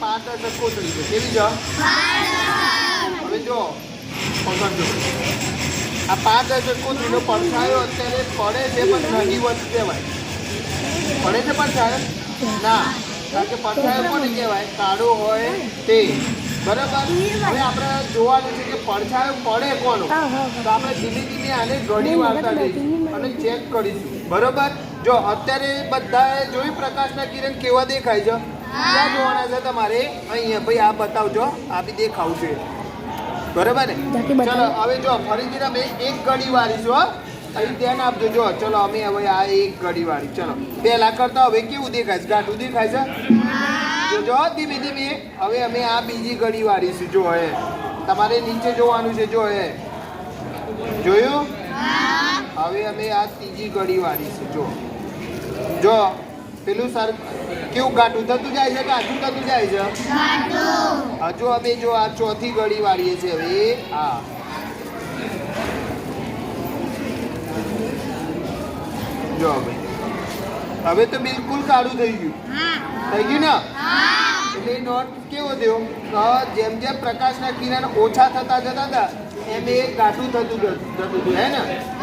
પારદર્શક કોથળી છે કેવી છે હવે જો પકડજો. આ પારદર્શક કોથળીનો પડછાયો અત્યારે પડે છે પણ નહીવત કહેવાય. પડે છે પડછાયો? ના. કારણ કે પડછાયો કોને કહેવાય. કાળો હોય તે. બરાબર? હવે આપણે જોવાનું છે કે પડછાયો પડે કોનો? તો આપણે ધીમે ધીમે આને ઘડી વાળતા જઈશું અને ચેક કરીશું. બરોબર? જો અત્યારે બધાએ જોયું પ્રકાશના કિરણ કેવા દેખાય છે? ક્યાં જોવાના છે તમારે? અહીંયા ભાઈ આ બતાવજો. આ બી દેખાવું છે. બરાબર ને? ચલો હવે જો ફરીથી અમે એક ઘડી વાળીશું હો? અહીં ધ્યાન આપજો જો. ચલો અમે હવે આ એક ઘડી વાળી. ચલો. પહેલા કરતા હવે કેવું દેખાય છે? ગાંઠું દેખાય છે? જો જો ધીમે ધીમે. હવે અમે આ બીજી ઘડી વાળીશું જો હે. તમારે નીચે જોવાનું છે જો હે. જોયું? હવે અમે આ ત્રીજી ઘડી વાળીશું જો. જો પેલું સર કેવું ગાંઠું થતું જાય છે ગાંઠું થતું જાય છે? હજુ અમે જો આ ચોથી ગળી વાળીએ છીએ હવે. હા. જો ભાઈ હવે તો બિલકુલ કાળું થઈ ગયું. થઈ ગયું ને? એટલે એ કેવો થયો? કે જેમ જેમ પ્રકાશના કિરણ ઓછા થતા જતા હતા, એમ એ કાઠું થતું જતું હતું, હે ને?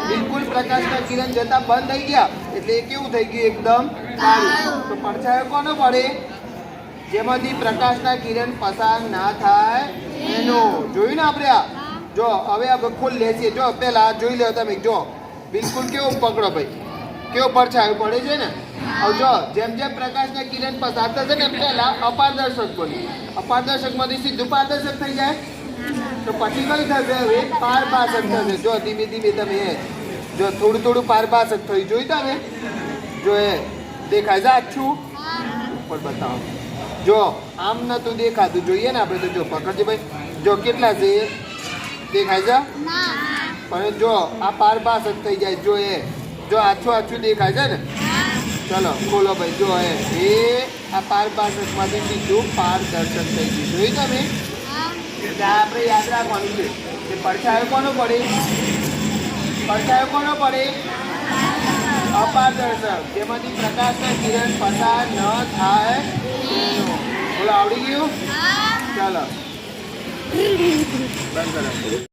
બિલકુલ પ્રકાશના કિરણ જતા બંધ થઈ ગયા, એટલે એ કેવું થઈ ગયું? એકદમ તો પડછાયો કોનો પડે? જેમાંથી પ્રકાશના કિરણ પસાર ના થાય એનો. જોયું ને આપણે આ? જો, હવે આ ખોલ લે છે જો પેલા જોઈ લો તમે, જો. બિલકુલ કેવો પકડો ભાઈ? કેવો પડછાયો પડે છે ને? જો જેમ જેમ પ્રકાશના કિરણ પસાર થશે ને પહેલા અપારદર્શક બન્યું અપારદર્શકમાંથી સીધું પારદર્શક થઈ જાય? તો પછી કઈ થશે? હવે પારપાસક થશે. જો ધીમે ધીમે તમે જો થોડું થોડું પારપાસક થયું જોઈ તમે? જો એ દેખાય છે? આછું ઉપર બતાવો. જો આમ નતું દેખાતું. જોઈએ ને આપણે તો જો પકડજો ભાઈ. જો કેટલા છે? દેખાય છે? પણ જો આ પારપાસક થઈ જાય. જો એ જો આછું આછું દેખાય છે ને? ચલો ખોલો ભાઈ જો એ એ આ બીજું પાર પારદર્શક થઈ ગયું. જોયું તમે? એટલે આપણે યાદ રાખવાનું છે કે પડછાયો કોનો પડે? પડછાયો કોનો પડે? અપારદર્શક જેમાંથી પ્રકાશના કિરણ પસાર ન થાય. બોલો આવડી ગયું? ચાલો. બંધ કરો.